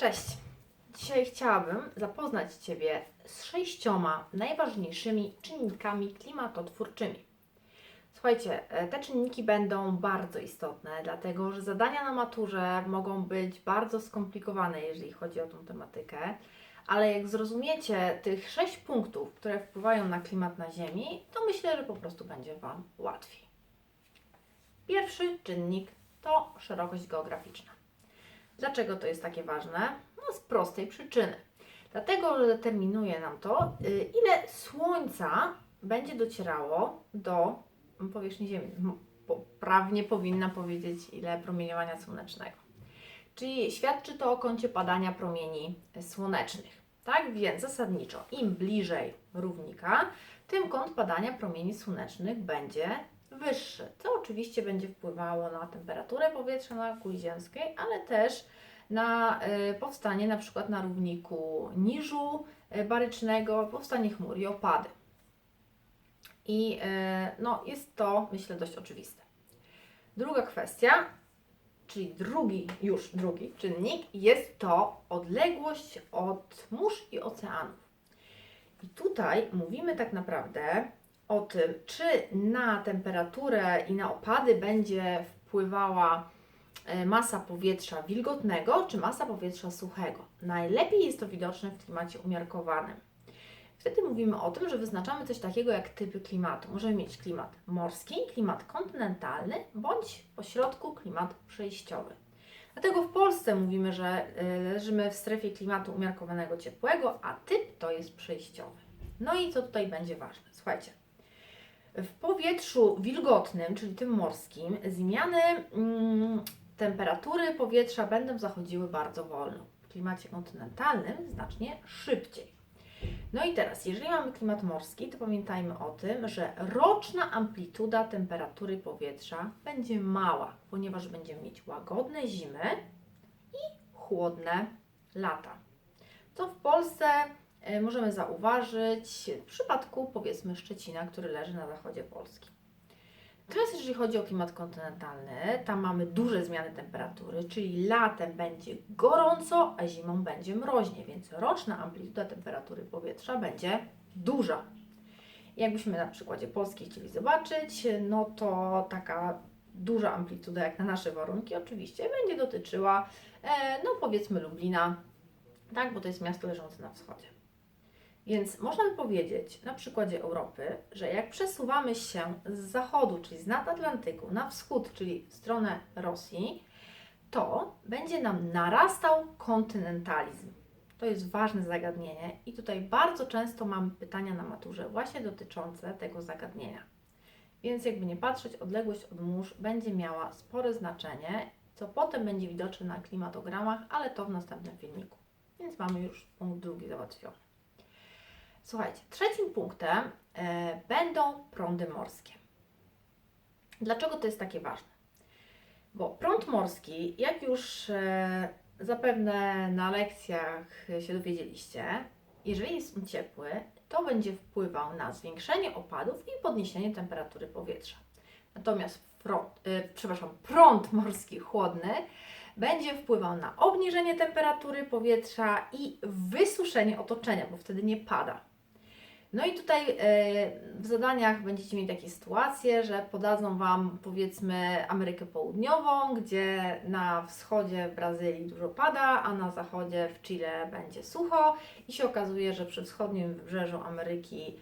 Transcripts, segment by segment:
Cześć! Dzisiaj chciałabym zapoznać Ciebie z sześcioma najważniejszymi czynnikami klimatotwórczymi. Słuchajcie, e, te czynniki będą bardzo istotne, dlatego że zadania na maturze mogą być bardzo skomplikowane, jeżeli chodzi o tą tematykę, ale jak zrozumiecie tych sześć punktów, które wpływają na klimat na Ziemi, to myślę, że po prostu będzie Wam łatwiej. Pierwszy czynnik to szerokość geograficzna. Dlaczego to jest takie ważne? No z prostej przyczyny. Dlatego, że determinuje nam to, y, ile słońca będzie docierało do powierzchni Ziemi. Poprawnie powinna powiedzieć, ile promieniowania słonecznego. Czyli świadczy to o kącie padania promieni słonecznych. Tak więc zasadniczo, im bliżej równika, tym kąt padania promieni słonecznych będzie wyższy, oczywiście będzie wpływało na temperaturę powietrza na kuli ziemskiej, ale też na y, powstanie na przykład na równiku niżu y, barycznego, powstanie chmur i opady. I y, no, jest to, myślę, dość oczywiste. Druga kwestia, czyli drugi, już drugi czynnik, jest to odległość od mórz i oceanów. I tutaj mówimy tak naprawdę o tym, czy na temperaturę i na opady będzie wpływała e, masa powietrza wilgotnego czy masa powietrza suchego. Najlepiej jest to widoczne w klimacie umiarkowanym. Wtedy mówimy o tym, że wyznaczamy coś takiego jak typy klimatu. Możemy mieć klimat morski, klimat kontynentalny bądź pośrodku klimat przejściowy. Dlatego w Polsce mówimy, że e, leżymy w strefie klimatu umiarkowanego ciepłego, a typ to jest przejściowy. No i co tutaj będzie ważne? Słuchajcie, w powietrzu wilgotnym, czyli tym morskim, zmiany mm, temperatury powietrza będą zachodziły bardzo wolno. W klimacie kontynentalnym znacznie szybciej. No i teraz, jeżeli mamy klimat morski, to pamiętajmy o tym, że roczna amplituda temperatury powietrza będzie mała, ponieważ będziemy mieć łagodne zimy i chłodne lata. Co w Polsce możemy zauważyć w przypadku powiedzmy Szczecina, który leży na zachodzie Polski. Teraz jeżeli chodzi o klimat kontynentalny, tam mamy duże zmiany temperatury, czyli latem będzie gorąco, a zimą będzie mroźnie, więc roczna amplituda temperatury powietrza będzie duża. Jakbyśmy na przykładzie Polski chcieli zobaczyć, no to taka duża amplituda jak na nasze warunki oczywiście będzie dotyczyła, e, no powiedzmy Lublina, tak, bo to jest miasto leżące na wschodzie. Więc można by powiedzieć na przykładzie Europy, że jak przesuwamy się z zachodu, czyli z Nadatlantyku na wschód, czyli w stronę Rosji, to będzie nam narastał kontynentalizm. To jest ważne zagadnienie i tutaj bardzo często mamy pytania na maturze właśnie dotyczące tego zagadnienia. Więc jakby nie patrzeć, odległość od mórz będzie miała spore znaczenie, co potem będzie widoczne na klimatogramach, ale to w następnym filmiku. Więc mamy już punkt drugi załatwiony. Słuchajcie, trzecim punktem e, będą prądy morskie. Dlaczego to jest takie ważne? Bo prąd morski, jak już e, zapewne na lekcjach się dowiedzieliście, jeżeli jest on ciepły, to będzie wpływał na zwiększenie opadów i podniesienie temperatury powietrza. Natomiast front, e, przepraszam, prąd morski chłodny będzie wpływał na obniżenie temperatury powietrza i wysuszenie otoczenia, bo wtedy nie pada. No i tutaj e, w zadaniach będziecie mieli takie sytuacje, że podadzą Wam powiedzmy Amerykę Południową, gdzie na wschodzie w Brazylii dużo pada, a na zachodzie w Chile będzie sucho i się okazuje, że przy wschodnim wybrzeżu Ameryki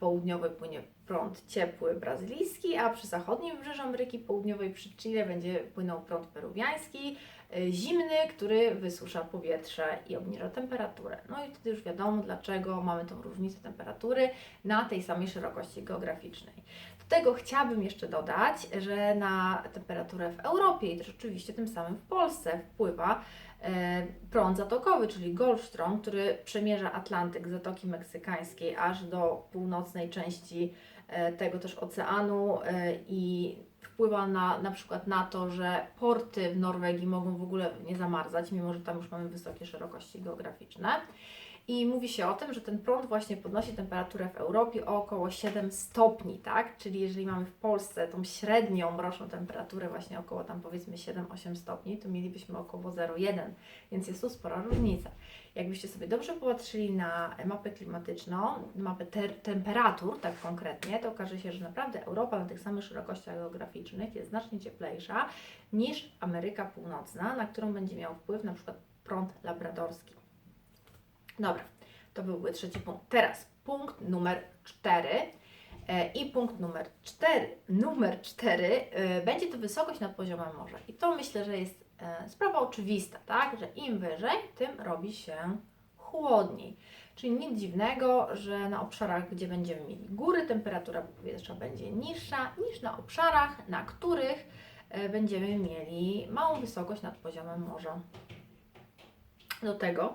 Południowej płynie prąd ciepły brazylijski, a przy zachodnim wybrzeżu Ameryki Południowej przy Chile będzie płynął prąd peruwiański, y, zimny, który wysusza powietrze i obniża temperaturę. No i wtedy już wiadomo, dlaczego mamy tą różnicę temperatury na tej samej szerokości geograficznej. Do tego chciałabym jeszcze dodać, że na temperaturę w Europie i też oczywiście tym samym w Polsce wpływa prąd zatokowy, czyli Goldstrom, który przemierza Atlantyk z Zatoki Meksykańskiej aż do północnej części e, tego też oceanu e, i wpływa na, na przykład na to, że porty w Norwegii mogą w ogóle nie zamarzać, mimo że tam już mamy wysokie szerokości geograficzne. I mówi się o tym, że ten prąd właśnie podnosi temperaturę w Europie o około 7 stopni, tak? Czyli jeżeli mamy w Polsce tą średnią roczną temperaturę właśnie około tam powiedzmy 7-8 stopni, to mielibyśmy około 0,1, więc jest tu spora różnica. Jakbyście sobie dobrze popatrzyli na mapę klimatyczną, mapę temperatur tak konkretnie, to okaże się, że naprawdę Europa na tych samych szerokościach geograficznych jest znacznie cieplejsza niż Ameryka Północna, na którą będzie miał wpływ na przykład prąd labradorski. Dobra, to byłby trzeci punkt. Teraz punkt numer cztery. E, I punkt numer cztery, numer cztery e, będzie to wysokość nad poziomem morza. I to myślę, że jest e, sprawa oczywista, tak? Że im wyżej, tym robi się chłodniej. Czyli nic dziwnego, że na obszarach, gdzie będziemy mieli góry, temperatura powietrza będzie niższa niż na obszarach, na których będziemy mieli małą wysokość nad poziomem morza. Do tego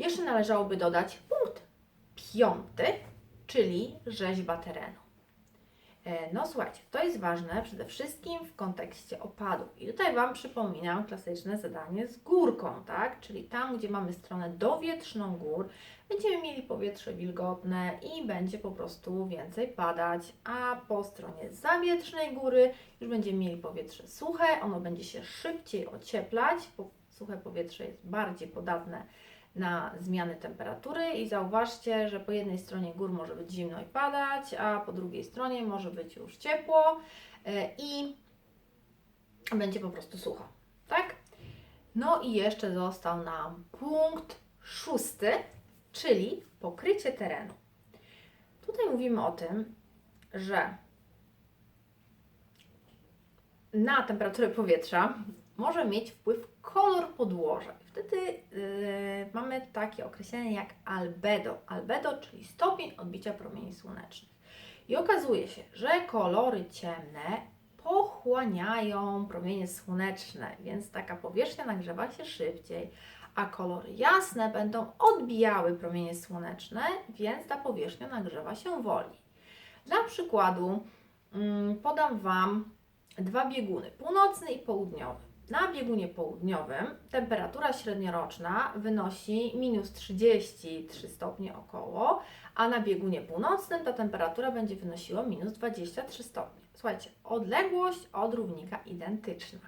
jeszcze należałoby dodać punkt piąty, czyli rzeźba terenu. E, No słuchajcie, to jest ważne przede wszystkim w kontekście opadów. I tutaj Wam przypominam klasyczne zadanie z górką, tak? Czyli tam, gdzie mamy stronę dowietrzną gór, będziemy mieli powietrze wilgotne i będzie po prostu więcej padać, a po stronie zawietrznej góry już będziemy mieli powietrze suche, ono będzie się szybciej ocieplać, bo suche powietrze jest bardziej podatne na zmiany temperatury i zauważcie, że po jednej stronie gór może być zimno i padać, a po drugiej stronie może być już ciepło e, i będzie po prostu sucho, tak? No i jeszcze został nam punkt szósty, czyli pokrycie terenu. Tutaj mówimy o tym, że na temperaturę powietrza może mieć wpływ kolor podłoża. Wtedy yy, mamy takie określenie jak albedo. Albedo, czyli stopień odbicia promieni słonecznych. I okazuje się, że kolory ciemne pochłaniają promienie słoneczne, więc taka powierzchnia nagrzewa się szybciej, a kolory jasne będą odbijały promienie słoneczne, więc ta powierzchnia nagrzewa się wolniej. Dla przykładu mm, podam Wam dwa bieguny, północny i południowy. Na biegunie południowym temperatura średnioroczna wynosi minus 33 stopnie około, a na biegunie północnym ta temperatura będzie wynosiła minus 23 stopnie. Słuchajcie, odległość od równika identyczna,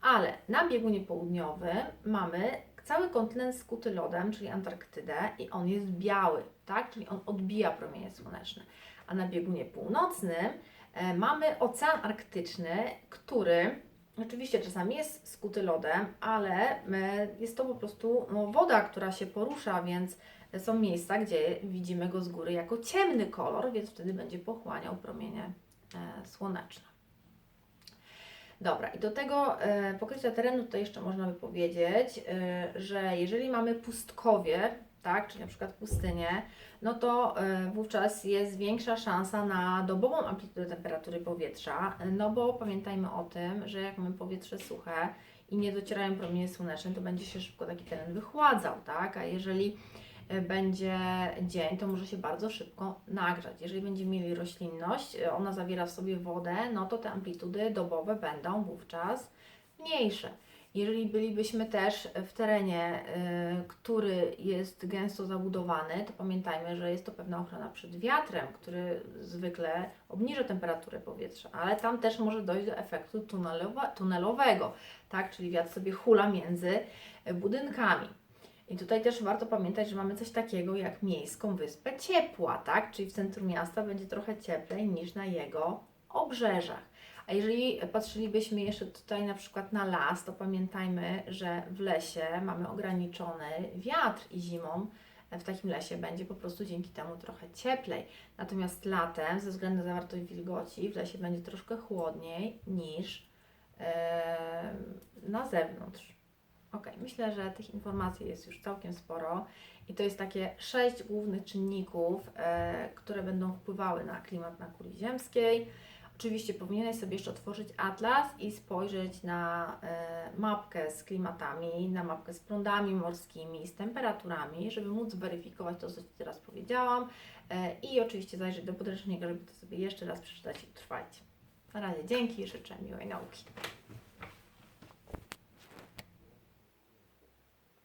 ale na biegunie południowym mamy cały kontynent skuty lodem, czyli Antarktydę i on jest biały, tak? Czyli on odbija promienie słoneczne. A na biegunie północnym e, mamy Ocean Arktyczny, który Oczywiście czasami jest skuty lodem, ale e, jest to po prostu no, woda, która się porusza, więc są miejsca, gdzie widzimy go z góry jako ciemny kolor, więc wtedy będzie pochłaniał promienie e, słoneczne. Dobra, i do tego e, pokrycia terenu tutaj jeszcze można by powiedzieć, że jeżeli mamy pustkowie, tak, czyli na przykład pustynię, no to e, wówczas jest większa szansa na dobową amplitudę temperatury powietrza, no bo pamiętajmy o tym, że jak mamy powietrze suche i nie docierają promienie słoneczne, to będzie się szybko taki teren wychładzał, tak, a jeżeli e, będzie dzień, to może się bardzo szybko nagrzać. Jeżeli będziemy mieli roślinność, e, ona zawiera w sobie wodę, no to te amplitudy dobowe będą wówczas mniejsze. Jeżeli bylibyśmy też w terenie, y, który jest gęsto zabudowany, to pamiętajmy, że jest to pewna ochrona przed wiatrem, który zwykle obniża temperaturę powietrza, ale tam też może dojść do efektu tunelowa, tunelowego, tak? czyli wiatr sobie hula między y, budynkami. I tutaj też warto pamiętać, że mamy coś takiego jak miejską wyspę ciepła, tak? czyli w centrum miasta będzie trochę cieplej niż na jego obrzeżach. A jeżeli patrzylibyśmy jeszcze tutaj na przykład na las, to pamiętajmy, że w lesie mamy ograniczony wiatr i zimą w takim lesie będzie po prostu dzięki temu trochę cieplej. Natomiast latem, ze względu na zawartość wilgoci, w lesie będzie troszkę chłodniej niż e, na zewnątrz. Ok, myślę, że tych informacji jest już całkiem sporo i to jest takie sześć głównych czynników, e, które będą wpływały na klimat na kuli ziemskiej. Oczywiście powinieneś sobie jeszcze otworzyć atlas i spojrzeć na e, mapkę z klimatami, na mapkę z prądami morskimi, z temperaturami, żeby móc zweryfikować to, co Ci teraz powiedziałam e, i oczywiście zajrzeć do podręcznika, żeby to sobie jeszcze raz przeczytać i utrwalić. Na razie dzięki życzę miłej nauki.